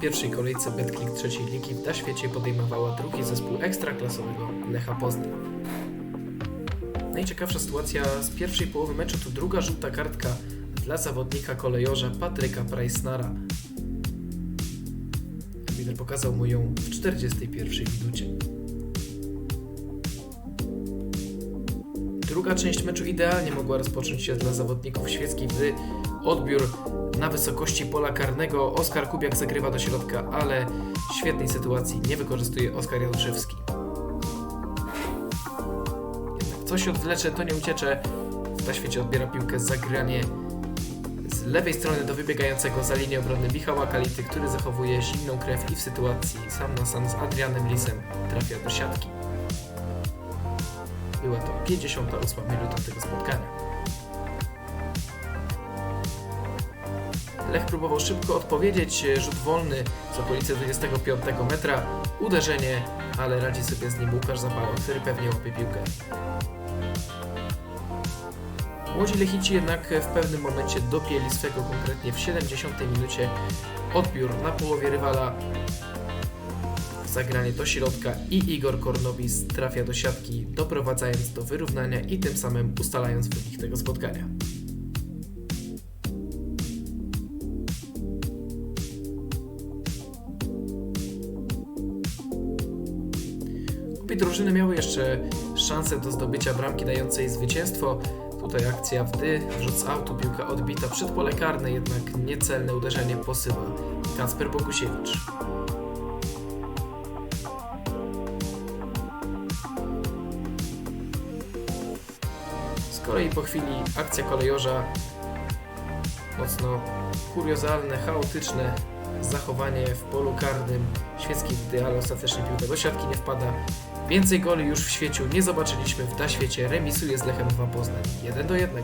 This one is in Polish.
pierwszej kolejce BetClick trzeciej ligi w świecie podejmowała drugi zespół ekstraklasowego Lecha Poznań. Najciekawsza sytuacja z pierwszej połowy meczu to druga żółta kartka dla zawodnika kolejorza Patryka Prajsnara. Arbiter pokazał mu ją w 41 minucie. Druga część meczu idealnie mogła rozpocząć się dla zawodników świeckich, gdy odbiór na wysokości pola karnego Oskar Kubiak zagrywa do środka, ale świetnej sytuacji nie wykorzystuje Oskar Januszewski. Jednak coś odwlecze, to nie uciecze. W świecie odbiera piłkę zagranie z lewej strony do wybiegającego za linię obrony Michała Kality, który zachowuje zimną krew i w sytuacji sam na sam z Adrianem Lisem trafia do siatki. Była to 58 minuta tego spotkania. Lech próbował szybko odpowiedzieć, rzut wolny z okolicy 25 metra, uderzenie, ale radzi sobie z nim Łukasz Zapała, który pewnie łapie piłkę. Młodzi Lechici jednak w pewnym momencie dopięli swego, konkretnie w 70 minucie odbiór na połowie rywala zagranie do środka i Igor Kornowis trafia do siatki, doprowadzając do wyrównania i tym samym ustalając wynik tego spotkania. Obie drużyny miały jeszcze szansę do zdobycia bramki dającej zwycięstwo. Tutaj akcja wdy, rzut z autu, piłka odbita przed pole karne, jednak niecelne uderzenie posyła Kacper Bogusiewicz. Kolei po chwili akcja kolejorza mocno kuriozalne, chaotyczne zachowanie w polu karnym. Świecki gdy, ale ostatecznie piłka do siatki nie wpada. Więcej goli już w świeciu nie zobaczyliśmy w da świecie. Remisuje z Lechem 2 Poznań 1 do 1.